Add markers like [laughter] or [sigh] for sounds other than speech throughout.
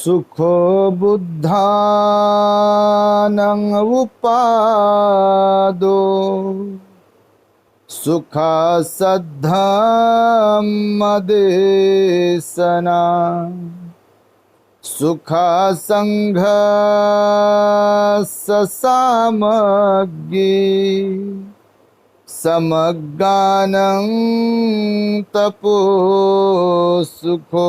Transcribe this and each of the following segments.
सुखो बुद्धानं उपादो सुखा सद्धम्मदेशना सुखा संघ सामग्री समगानं तपो सुखो।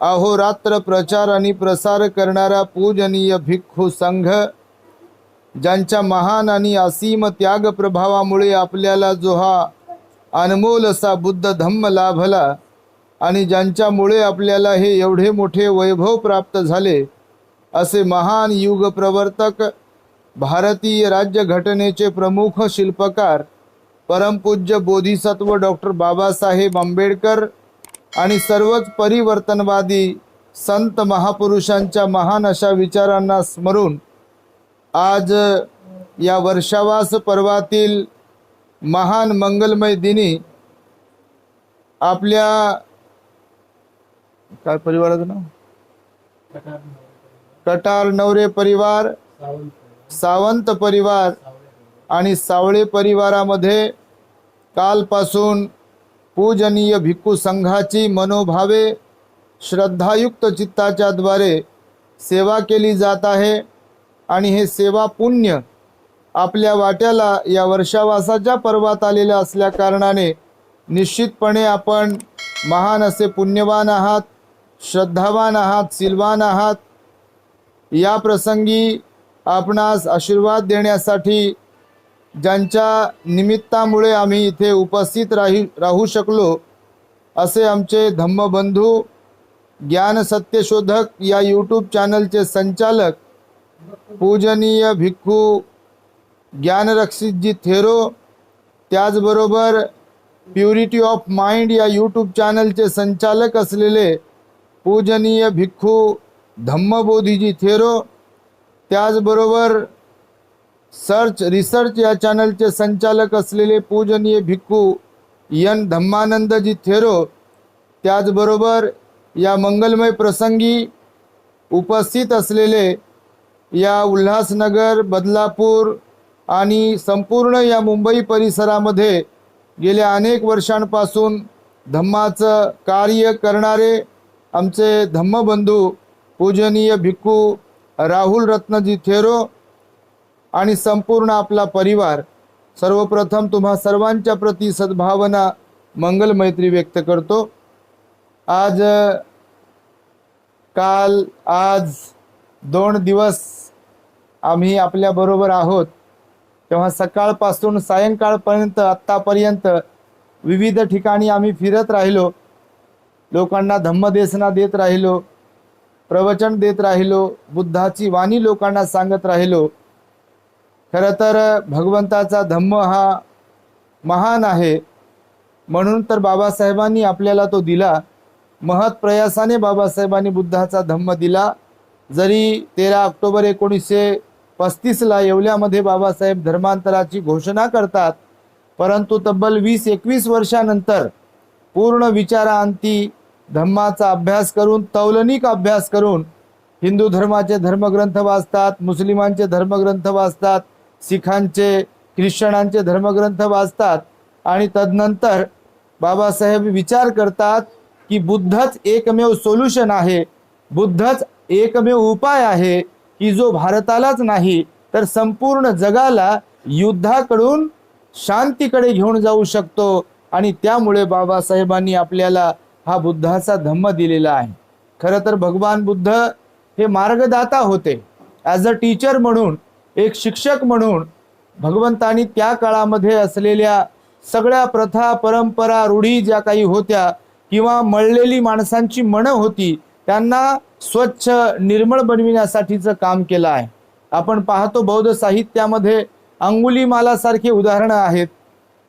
अहोरात्र प्रचार आणि प्रसार करणारा पूजनीय भिक्खू संघ ज्यांच्या महान आणि असीम त्याग प्रभावामुळे आपल्याला जो हा अनमोल असा बुद्ध धम्म लाभला आणि ज्यांच्यामुळे आपल्याला हे एवढे मोठे वैभव प्राप्त झाले असे महान युग प्रवर्तक भारतीय राज्यघटनेचे प्रमुख शिल्पकार परमपूज्य बोधिसत्व डॉक्टर बाबासाहेब आंबेडकर आणि सर्वच परिवर्तनवादी संत महापुरुषांच्या महान अशा विचारांना स्मरून आज या वर्षावास पर्वातील महान मंगलमय दिनी आपल्या काय परिवाराचं नाव? कटार नवरे परिवार सावंत परिवार आणि सावळे परिवारामध्ये कालपासून पूजनीय भिक्खू संघाची मनोभावे श्रद्धायुक्त चित्ताच्या द्वारे सेवा केली जात आहे. आणि हे सेवा पुण्य आपल्या वाट्याला या वर्षावासाच्या पर्वात आलेल्या असल्या कारणाने निश्चितपणे आपण महान असे पुण्यवान आहात श्रद्धावान आहात सिलवान आहात. या प्रसंगी आपणास आशीर्वाद देण्यासाठी ज्यांच्या निमित्तामुळे आम्ही इथे उपस्थित राही राहू शकलो असे आमचे धम्मबंधू ज्ञान सत्यशोधक या यूट्यूब चॅनलचे संचालक पूजनीय भिक्खू ज्ञानरक्षितजी थेरो त्याचबरोबर प्युरिटी ऑफ माइंड या यूट्यूब चॅनलचे संचालक असलेले पूजनीय भिक्खू धम्मबोधीजी थेरो त्याचबरोबर सर्च रिसर्च या चॅनलचे संचालक असलेले पूजनीय भिक्खू यन धम्मानंदजी थेरो त्याचबरोबर या मंगलमय प्रसंगी उपस्थित असलेले या उल्हासनगर बदलापूर आणि संपूर्ण या मुंबई परिसरामध्ये गेल्या अनेक वर्षांपासून धम्माचं कार्य करणारे आमचे धम्मबंधू पूजनीय भिक्खू राहुल रत्नजी थेरो आणि संपूर्ण आपला परिवार सर्वप्रथम तुम्हा सर्वांच्या प्रती सद्भावना मंगल मैत्री व्यक्त करतो. आज काल आज दोन दिवस आम्ही आपल्याबरोबर आहोत. तेव्हा सकाळपासून सायंकाळपर्यंत आत्तापर्यंत विविध ठिकाणी आम्ही फिरत राहिलो. लोकांना धम्मदेसना देत राहिलो प्रवचन देत राहिलो बुद्धाची वाणी लोकांना सांगत राहिलो. खरं तर भगवंताचा धम्म हा महान आहे. म्हणून तर बाबासाहेबांनी आपल्याला तो दिला. महत प्रयासाने बाबासाहेबांनी बुद्धाचा धम्म दिला. जरी तेरा ऑक्टोबर एकोणीसशे पस्तीसला येवल्यामध्ये बाबासाहेब धर्मांतराची घोषणा करतात परंतु तब्बल वीस एकवीस वर्षानंतर पूर्ण विचारांती धम्माचा अभ्यास करून तौलनिक अभ्यास करून हिंदू धर्माचे धर्मग्रंथ वाचतात मुस्लिमांचे धर्मग्रंथ वाचतात सिखांचे ख्रिश्चनांचे धर्मग्रंथ वाचतात आणि तदनंतर बाबासाहेब विचार करतात की बुद्धच एकमेव सोल्युशन आहे बुद्धच एकमेव उपाय आहे की जो भारतालाच नाही तर संपूर्ण जगाला युद्धाकडून शांतीकडे घेऊन जाऊ शकतो. आणि त्यामुळे बाबासाहेबांनी आपल्याला हा बुद्धाचा धम्म दिलेला आहे. खरं तर भगवान बुद्ध हे मार्गदाता होते. ॲज अ टीचर म्हणून एक शिक्षक म्हणून भगवंतानी त्या काळामध्ये असलेल्या सगळ्या प्रथा परंपरा रूढी ज्या काही होत्या किंवा मळलेली माणसांची मनं होती त्यांना स्वच्छ निर्मळ बनविण्यासाठीचं काम केलं आहे. आपण पाहतो बौद्ध साहित्यामध्ये अंगुलीमालासारखे उदाहरणं आहेत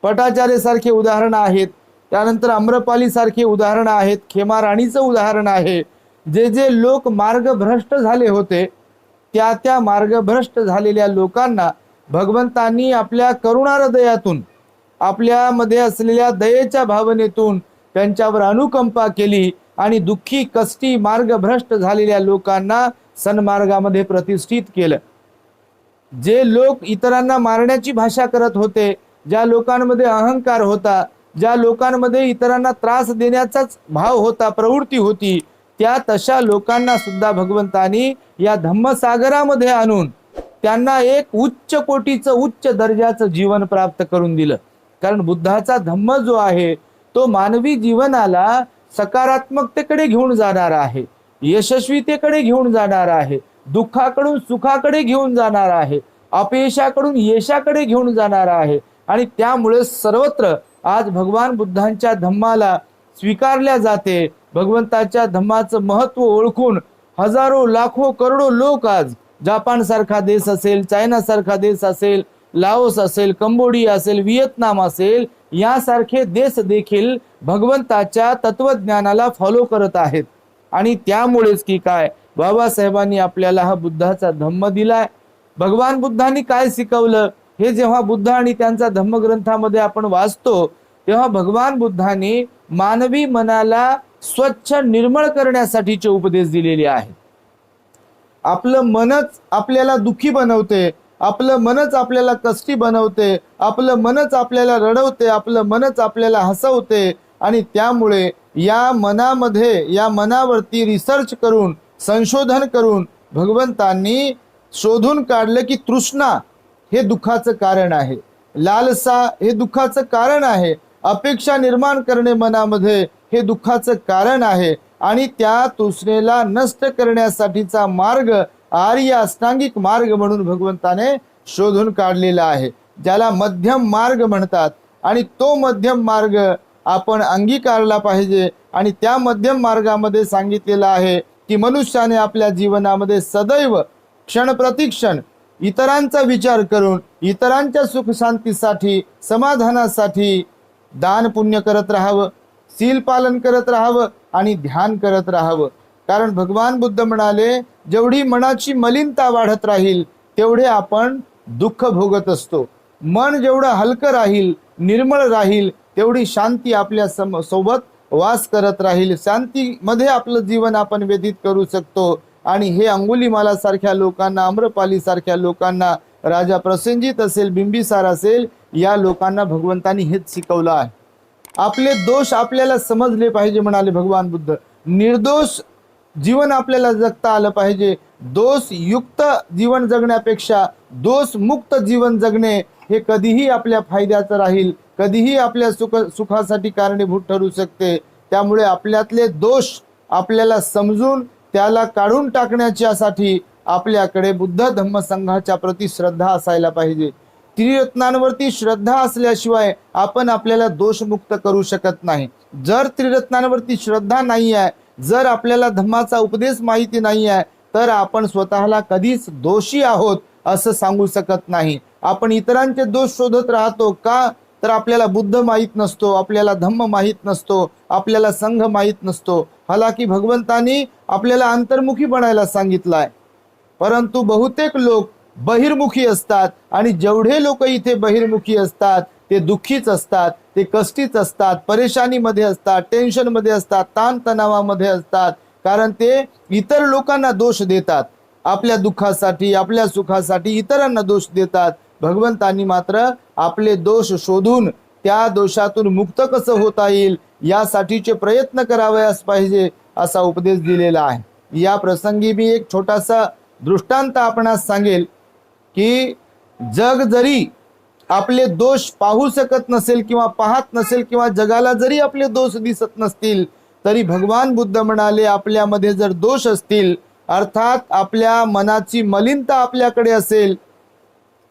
पटाचार्यसारखे उदाहरणं आहेत त्यानंतर आम्रपालीसारखे उदाहरणं आहेत खेमाराणीचं उदाहरण आहे. जे जे लोक मार्गभ्रष्ट झाले होते त्या त्या मार्गभ्रष्ट झालेल्या लोकांना भगवंतांनी आपल्या करुणाहृदयातून आपल्यामध्ये असलेल्या दयेच्या भावनेतून त्यांच्यावर अनुकंपा केली आणि दुःखी कष्टी मार्गभ्रष्ट झालेल्या लोकांना सन्मार्गामध्ये प्रतिष्ठित केलं. जे लोक इतरांना मारण्याची भाषा करत होते ज्या लोकांमध्ये अहंकार होता ज्या लोकांमध्ये इतरांना त्रास देण्याचाच भाव होता प्रवृत्ती होती त्या तशा लोकांना सुद्धा भगवंतानी या धम्मसागरामध्ये आणून त्यांना एक उच्च कोटीचं उच्च दर्जाचं जीवन प्राप्त करून दिलं. कारण बुद्धाचा धम्म जो आहे तो मानवी जीवनाला सकारात्मकतेकडे घेऊन जाणार आहे यशस्वीतेकडे घेऊन जाणार आहे दुःखाकडून सुखाकडे घेऊन जाणार आहे अपयशाकडून यशाकडे घेऊन जाणार आहे. आणि त्यामुळे सर्वत्र आज भगवान बुद्धांच्या धम्माला स्वीकारल्या जाते भगवंताच्या धम्माचं महत्त्व ओळखून हजारो लाखो करोडो लोक आज जपान सारखा देश असेल चायना सारखा देश असेल लाओस असेल कंबोडिया असेल व्हिएतनाम असेल यासारखे देश देखील भगवंताच्या तत्वज्ञानाला फॉलो करत आहेत. आणि त्यामुळेच की काय बाबासाहेबांनी आपल्याला हा बुद्धाचा धम्म दिलाय. भगवान बुद्धांनी काय शिकवलं? हे जेव्हा बुद्ध आणि त्यांचा धम्मग्रंथामध्ये आपण वाचतो तेव्हा भगवान बुद्धांनी मानवी मनाला स्वच्छ निर्मळ करण्यासाठीचे उपदेश दिलेले आहेत. आपलं मनच आपल्याला दुखी बनवते आपलं मनच आपल्याला कष्टी बनवते आपलं मनच आपल्याला रडवते आपलं मनच आपल्याला हसवते आणि त्यामुळे या मनामध्ये या मनावरती रिसर्च करून संशोधन करून भगवंतांनी शोधून काढलं की तृष्णा हे दुःखाचं कारण आहे. लालसा हे दुःखाचं कारण आहे. अपेक्षा निर्माण करणे मनामध्ये हे दुःखाचं कारण आहे आणि त्या तृष्णेला नष्ट करण्यासाठीचा मार्ग आर्य अष्टांगिक मार्ग म्हणून भगवंताने शोधून काढलेला आहे. ज्याला मध्यम मार्ग म्हणतात आणि तो मध्यम मार्ग आपण अंगीकारला पाहिजे आणि त्या मध्यम मार्गामध्ये सांगितलेला आहे की मनुष्याने आपल्या जीवनामध्ये सदैव क्षण प्रतिक्षण इतरांचा विचार करून इतरांच्या सुखशांतीसाठी समाधानासाठी दान पुण्य करत राहावं. सील पालन करत राहावं आणि ध्यान करत राहावं. कारण भगवान बुद्ध म्हणाले जेवढी मनाची मलिनता वाढत राहील तेवढे आपण दुःख भोगत असतो. मन जेवढं हलकं राहील निर्मळ राहील तेवढी शांती आपल्या सम सोबत वास करत राहील. शांतीमध्ये आपलं जीवन आपण व्यतीत करू शकतो. आणि हे अंगुलीमाला सारख्या लोकांना आम्रपाली सारख्या लोकांना राजा प्रसंजित असेल बिंबिसार असेल या लोकांना भगवंतांनी हेच शिकवलं आहे. आपले दोष आपल्याला समजले पाहिजे म्हणाले भगवान बुद्ध. निर्दोष जीवन आपल्याला जगता आलं पाहिजे. दोष युक्त जीवन जगण्यापेक्षा दोष मुक्त जीवन जगणे हे कधीही आपल्या फायद्याचं राहील. कधीही आपल्या सुख सुखासाठी कारणीभूत ठरू शकते. त्यामुळे आपल्यातले दोष आपल्याला समजून त्याला काढून टाकण्याच्यासाठी आपल्याकडे बुद्ध धम्म संघाच्या प्रती श्रद्धा असायला पाहिजे. त्रिरत्नांवरती श्रद्धा असल्याशिवाय आपण आपल्याला दोषमुक्त करू शकत नाही. जर त्रिरत्नांवरती श्रद्धा नाही आहे जर आपल्याला धम्माचा उपदेश माहिती नाही आहे तर आपण स्वतःला कधीच दोषी आहोत असं सांगू शकत नाही. आपण इतरांचे दोष शोधत राहतो का? तर आपल्याला बुद्ध माहीत नसतो आपल्याला धम्म माहीत नसतो आपल्याला संघ माहीत नसतो. हालाकी भगवंतानी आपल्याला अंतर्मुखी बनायला सांगितलाय. परंतु बहुतेक लोक बहिर्मुखी असतात आणि जेवढे लोक इथे बहिर्मुखी असतात ते दुःखीच असतात ते कष्टीच असतात परेशानीमध्ये असतात टेन्शनमध्ये असतात ताणतणावामध्ये असतात कारण ते इतर लोकांना दोष देतात. आपल्या दुःखासाठी आपल्या सुखासाठी इतरांना दोष देतात. भगवंतांनी मात्र आपले दोष शोधून त्या दोषातून मुक्त कसं होता येईल यासाठीचे प्रयत्न करावयास पाहिजे असा उपदेश दिलेला आहे. या प्रसंगी मी एक छोटासा दृष्टांत आपणास सांगेल. की जग जरी आपले दोष पाहू शकत नसेल किंवा पाहत नसेल किंवा जगाला जरी आपले दोष दिसत नसतील तरी भगवान बुद्ध म्हणाले आपल्यामध्ये जर दोष असतील अर्थात आपल्या मनाची मलिनता आपल्याकडे असेल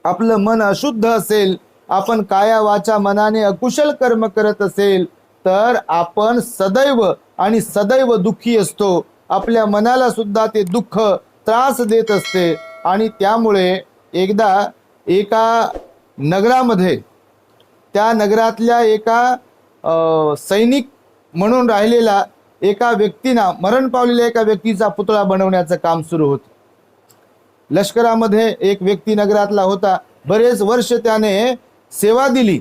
आपलं मन अशुद्ध असेल आपण काया वाचा मनाने अकुशल कर्म करत असेल तर आपण सदैव आणि सदैव दुःखी असतो. आपल्या मनाला सुद्धा ते दुःख त्रास देत असते आणि त्यामुळे एकदा एका नगरामध्ये त्या नगरातल्या एका सैनिक म्हणून राहिलेला एका व्यक्तीना मरण पावलेल्या एका व्यक्तीचा पुतळा बनवण्याचं काम सुरू होतं. लष्करामध्ये एक व्यक्ती नगरातला होता. बरेच वर्ष त्याने सेवा दिली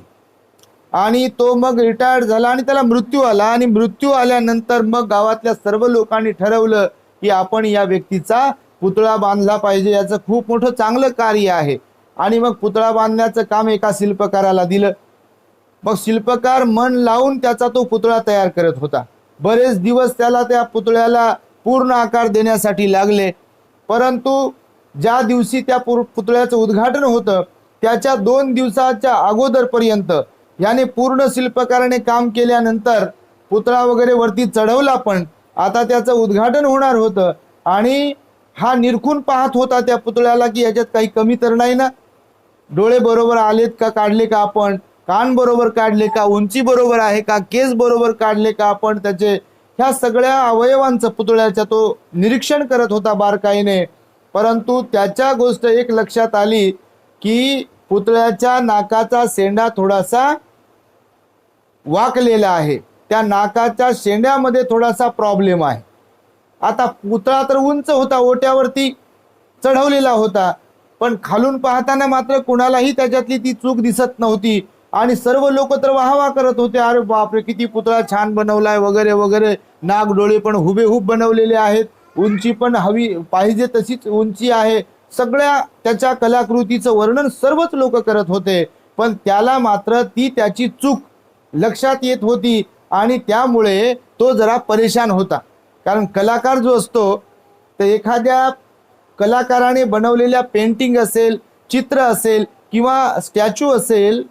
आणि तो मग रिटायर्ड झाला आणि त्याला मृत्यू आला. आणि मृत्यू आल्यानंतर मग गावातल्या सर्व लोकांनी ठरवलं की आपण या व्यक्तीचा पुतळा बांधला पाहिजे याचं खूप मोठं चांगलं कार्य आहे. आणि मग पुतळा बांधण्याचं काम एका शिल्पकाराला दिलं. मग शिल्पकार मन लावून त्याचा तो पुतळा तयार करत होता. बरेच दिवस त्याला त्या पुतळ्याला पूर्ण आकार देण्यासाठी लागले. परंतु ज्या दिवशी त्या पुर- पुतळ्याचं उद्घाटन होतं त्याच्या दोन दिवसाच्या अगोदरपर्यंत याने पूर्ण शिल्पकाराने काम केल्यानंतर पुतळा वगैरे वरती चढवला पण आता त्याचं उद्घाटन होणार होतं. आणि हा निरखून पाहत होता त्या पुतळ्याला की याच्यात काही कमी तर नाही ना? डोळे बरोबर आलेत का काढले का आपण? कान बरोबर काढले का? उंची बरोबर आहे का? केस बरोबर काढले का आपण? त्याचे ह्या सगळ्या अवयवांचं पुतळ्याच्या तो निरीक्षण करत होता बारकाईने. परंतु त्याच्या गोष्ट एक लक्षात आली की पुतळ्याच्या नाकाचा शेंडा थोडासा वाकलेला आहे. त्या नाकाच्या शेंड्यामध्ये थोडासा प्रॉब्लेम आहे. आता पुतळा तर उंच होता ओट्यावरती चढवलेला होता. पण खालून पाहताना मात्र कुणालाही त्याच्यातली ती चूक दिसत नव्हती. आणि सर्व लोक तर वाहवा करत होते. अरे बापरे किती पुतळा छान बनवलाय वगैरे वगैरे. नाग डोळे पण हुबेहूब बनवलेले आहेत. उंची पण हवी पाहिजे तशीच उंची आहे. सगळ्या त्याच्या कलाकृतीचं वर्णन सर्वच लोक करत होते. पण त्याला मात्र ती त्याची चूक लक्षात येत होती. आणि त्यामुळे तो जरा परेशान होता. कारण कलाकार जो असतो तर एखाद्या कलाकाराने बनवलेल्या पेंटिंग असेल चित्र असेल किंवा स्टॅच्यू असेल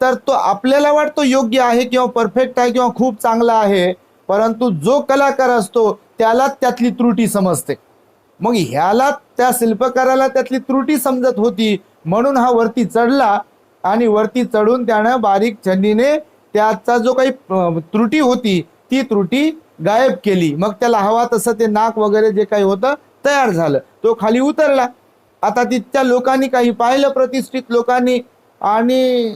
तर तो आपल्याला वाटतो योग्य आहे किंवा परफेक्ट आहे किंवा खूप चांगला आहे. परंतु जो कलाकार असतो त्यालाच त्यातली त्रुटी समजते. मग ह्याला त्या शिल्पकाराला त्यातली त्रुटी समजत होती म्हणून हा वरती चढला आणि वरती चढून त्यानं बारीक छंदीने त्याचा जो काही त्रुटी होती ती त्रुटी गायब केली. मग त्याला हवा तसं ते नाक वगैरे जे काही होतं तयार झालं. तो खाली उतरला. आता तिथच्या लोकांनी काही पाहिलं प्रतिष्ठित लोकांनी आणि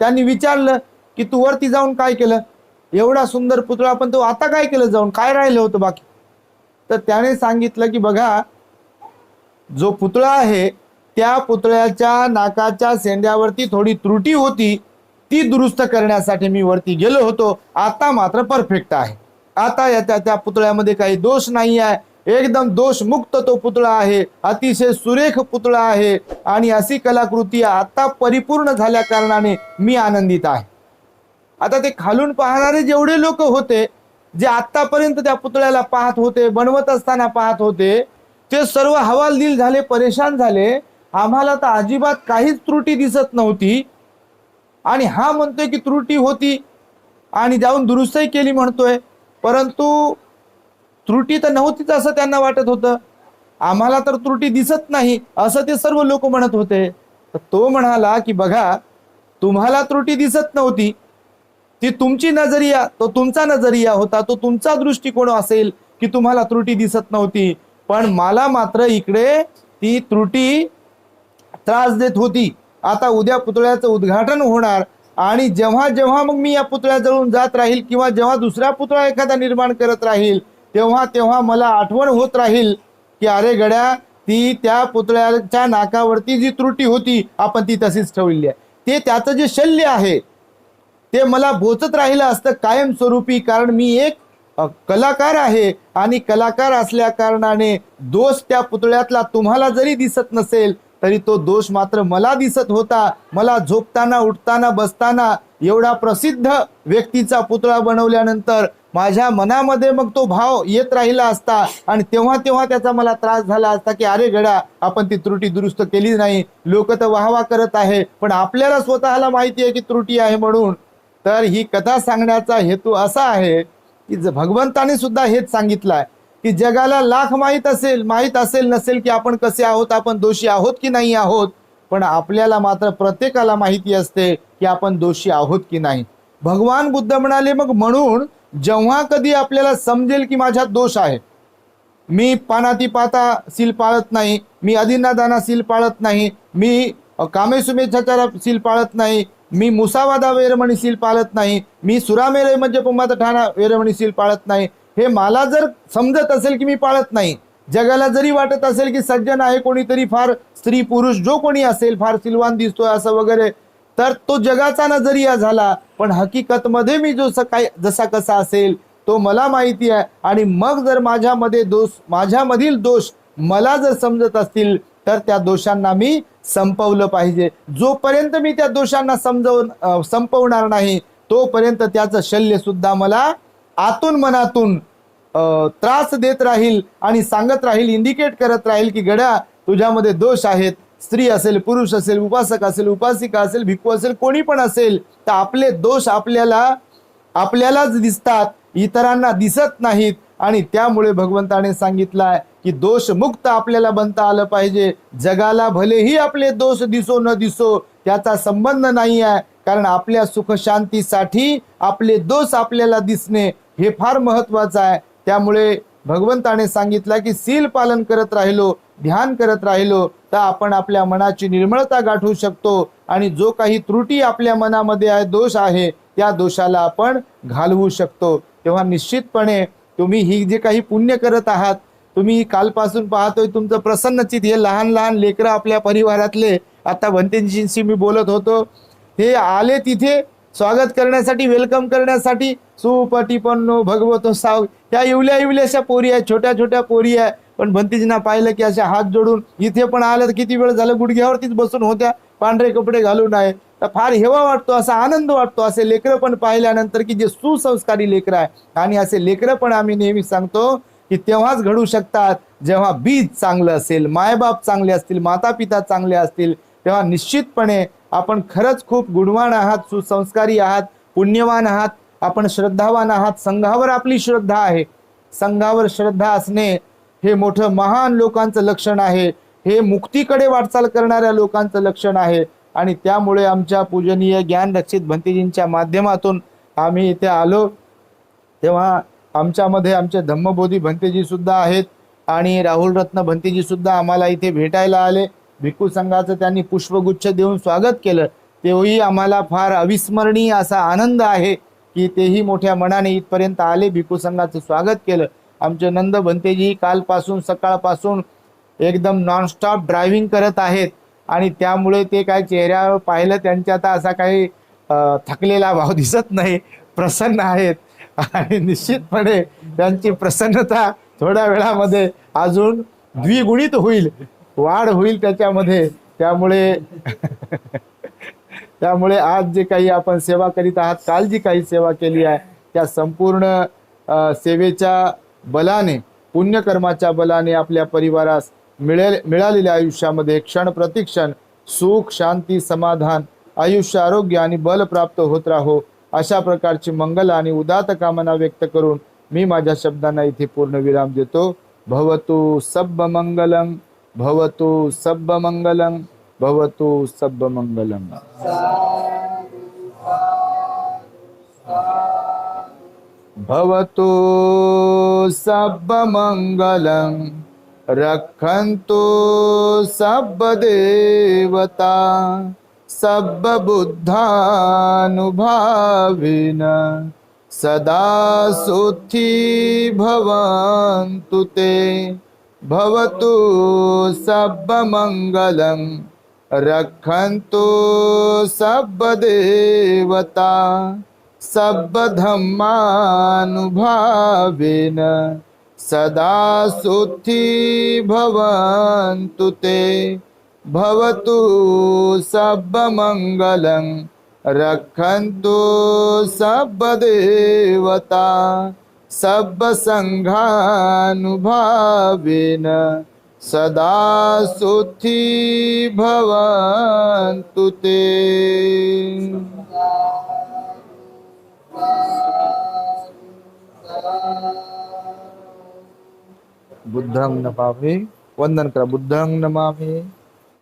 त्यांनी विचारलं की तू वरती जाऊन काय केलं? एवढा सुंदर पुतळा पण तो आता काय केलं जाऊन? काय राहिलं होतं बाकी? तर त्याने सांगितलं की बघा जो पुतळा आहे त्या पुतळ्याच्या नाकाच्या सेंड्यावरती थोडी त्रुटी होती. ती दुरुस्त करण्यासाठी मी वरती गेलो होतो. आता मात्र परफेक्ट आहे. आता याच्या त्या त्या पुतळ्यामध्ये काही दोष नाही आहे एकदम दोषमुक्त तो पुतळा आहे. अतिशय सुरेख पुतळा आहे. आणि अशी कलाकृती आता परिपूर्ण झाल्या कारणाने मी आनंदित आहे. आता ते खालून पाहणारे जेवढे लोक होते जे आतापर्यंत त्या पुतळ्याला पाहत होते बनवत असताना पाहत होते ते सर्व हवालदिल झाले परेशान झाले. आम्हाला तर अजिबात काहीच त्रुटी दिसत नव्हती. आणि हा म्हणतोय की त्रुटी होती आणि जाऊन दुरुस्तही केली म्हणतोय. परंतु त्रुटी तर नव्हतीच असं त्यांना वाटत होतं. आम्हाला तर त्रुटी दिसत नाही असं ते सर्व लोक म्हणत होते. तर तो म्हणाला की बघा तुम्हाला त्रुटी दिसत नव्हती. ती तुमची नजरिया तो तुमचा नजरिया होता तो तुमचा दृष्टिकोन असेल की तुम्हाला त्रुटी दिसत नव्हती. पण मला मात्र इकडे ती त्रुटी त्रास देत होती. आता उद्या पुतळ्याचं उद्घाटन होणार आणि जेव्हा जेव्हा मग मी या पुतळ्याजवळून जात राहील किंवा जेव्हा दुसरा पुतळा एखादा निर्माण करत राहील तेव्हा तेव्हा मला आठवण होत राहील की अरे गड्या ती त्या पुतळ्याच्या नाकावरती जी त्रुटी होती आपण ती तशीच ठेवलेली आहे. ते त्याचं जे शल्य आहे ते मला बोचत राहिलं असतं कायमस्वरूपी कारण मी एक कलाकार आहे आणि कलाकार असल्या कारणाने दोष त्या पुतळ्यातला तुम्हाला जरी दिसत नसेल तरी तो दोष मात्र मला दिसत होता. मला झोपताना उठताना बसताना एवढा प्रसिद्ध व्यक्तीचा पुतळा बनवल्यानंतर माझ्या मनामध्ये मग तो भाव येत राहिला असता. आणि तेव्हा तेव्हा त्याचा मला त्रास झाला असता की अरे गडा आपण ती त्रुटी दुरुस्त केली नाही. लोक तर वाहवा करत आहे पण आपल्याला स्वतःला माहिती आहे की त्रुटी आहे म्हणून. तर ही कथा सांगण्याचा हेतू असा आहे की भगवंताने सुद्धा हेच सांगितलं आहे. की जगाला लाख माहीत असेल माहीत असेल नसेल की आपण कसे आहोत आपण दोषी आहोत की नाही आहोत पण आपल्याला मात्र प्रत्येकाला माहिती असते की आपण दोषी आहोत की नाही. भगवान बुद्ध म्हणाले मग म्हणून जेव्हा कधी आपल्याला समजेल की माझ्यात दोष आहे? मी पानाती पाता सील पाळत नाही मी अदिनादाना सील पाळत नाही मी कामेसुमेच्छाचारा सील पाळत नाही मी मुसावादा वेरमणी सील पाळत नाही मी सुरामेरे म्हणजे ठाणा वेरमणी सील पाळत नाही हे मला जर समजत असेल की मी पाळत नाही जगाला जरी वाटत असेल की सज्जन आहे कोणीतरी फार स्त्री पुरुष जो कोणी असेल फार सिलवान दिसतोय असं वगैरे तर तो जगाचा नजरिया झाला. पण हकीकतमध्ये मी जो काय जसा कसा असेल तो मला माहिती आहे. आणि मग जर माझ्यामध्ये दोष माझ्यामधील दोष मला जर समजत असतील तर त्या दोषांना मी संपवलं पाहिजे. जोपर्यंत मी त्या दोषांना समजवून संपवणार नाही तोपर्यंत त्याचं शल्य सुद्धा मला आतून मनातून त्रास देत राहील आणि सांगत राहील इंडिकेट करत राहील की गड्या तुझ्यामध्ये दोष आहेत. स्त्री असेल पुरुष असेल उपासक असेल उपासिका असेल भिक्खू असेल कोणी पण असेल तर आपले दोष आपल्याला आपल्यालाच दिसतात. इतरांना दिसत नाहीत. आणि त्यामुळे भगवंताने सांगितलंय की दोष मुक्त आपल्याला बनता आलं पाहिजे. जगाला भलेही आपले दोष दिसो न दिसो त्याचा संबंध नाही आहे कारण आपल्या सुख शांतीसाठी आपले दोष आपल्याला दिसणे हे फार महत्वाचं आहे. त्यामुळे भगवंताने सांगितलं की सील पालन करत राहिलो ध्यान करत राहिलो तर आपण आपल्या मनाची निर्मळता गाठवू शकतो. आणि जो काही त्रुटी आपल्या मनामध्ये आहे दोष आहे त्या दोषाला आपण घालवू शकतो. तेव्हा निश्चितपणे तुम्ही ही जे काही पुण्य करत आहात तुम्ही कालपासून पाहतोय तुमचं प्रसन्नचित हे लहान लहान लेकरं आपल्या परिवारातले आता भंतेजींशी मी बोलत होतो हे आले तिथे स्वागत करण्यासाठी वेलकम करण्यासाठी सुपटीपन्नो भगवतो साव ह्या इवल्या इवल्याशा पोरी आहेत छोट्या छोट्या पोरी आहे पण भंतीजींना पाहिलं की अशा हात जोडून इथे पण आलं तर किती वेळ झालं गुडघ्यावरतीच बसून होत्या पांढरे कपडे घालून आहे. तर फार हेवा वाटतो असा आनंद वाटतो. असे लेकरं पण पाहिल्यानंतर की जे सुसंस्कारी लेकरं आहे आणि असे लेकरं पण आम्ही नेहमी सांगतो की तेव्हाच घडू शकतात. जेव्हा बीज चांगलं असेल मायबाप चांगले असतील माता पिता चांगले असतील तेव्हा निश्चितपणे आपण खरंच खूप गुणवान आहात सुसंस्कारी आहात पुण्यवान आहात आपण श्रद्धावान आहात. संघावर आपली श्रद्धा आहे. संघावर श्रद्धा असणे हे मोठं महान लोकांचं लक्षण आहे. हे मुक्तीकडे वाटचाल करणाऱ्या लोकांचं लक्षण आहे. आणि त्यामुळे आमच्या पूजनीय ज्ञान रक्षित भंतीजींच्या माध्यमातून आम्ही इथे आलो. तेव्हा आमच्यामध्ये आमचे धम्मबोधी भंतेजी सुद्धा आहेत. आणि राहुल रत्न भंतेजी सुद्धा आम्हाला इथे भेटायला आले. भिक्खू संघाचं त्यांनी पुष्पगुच्छ देऊन स्वागत केलं. तेव्हाही आम्हाला फार अविस्मरणीय असा आनंद आहे की तेही मोठ्या मनाने इथपर्यंत आले भिक्खू संघाचं स्वागत केलं. आमचे नंद भंतेजी कालपासून सकाळपासून एकदम नॉनस्टॉप ड्रायव्हिंग करत आहेत. आणि त्यामुळे ते काय चेहऱ्यावर पाहिलं त्यांच्या आता असा काही थकलेला भाव दिसत नाही प्रसन्न आहेत. आणि निश्चितपणे त्यांची प्रसन्नता थोड्या वेळामध्ये अजून द्विगुणित होईल. वाढ होईल त्याच्यामध्ये. त्यामुळे [laughs] त्यामुळे आज जे काही आपण सेवा करीत आहात काल जी काही सेवा केली आहे त्या संपूर्ण सेवेच्या बलाने पुण्यकर्माच्या बलाने आपल्या परिवारास मिळेल मिळालेल्या आयुष्यामध्ये क्षण प्रतिक्षण सुख शांती समाधान आयुष्य आरोग्य आणि बल प्राप्त होत राहो. अशा प्रकारची मंगल आणि उदात कामना व्यक्त करून मी माझ्या शब्दांना इथे पूर्ण विराम देतो. भवतु सब्ब मंगलम भवतु सब्ब भवतु सब्ब भवतु सब्बमङ्गलं रक्षन्तु सब्बदेवता सब्बबुद्धानुभाविन सदा सुखी भवन्तु ते। भवतु सब्बमङ्गलं रक्षन्तु सब्बदेवता सब्बधम्मानुभावेन सदा सुखी भवन्तु ते। भवतु सब्बमङ्गलं रक्षन्तु सब संघानुभावेन सदा सुखी भवन्तु ते। बुद्धं नमामि। वंदन करा। बुद्धं नमामि।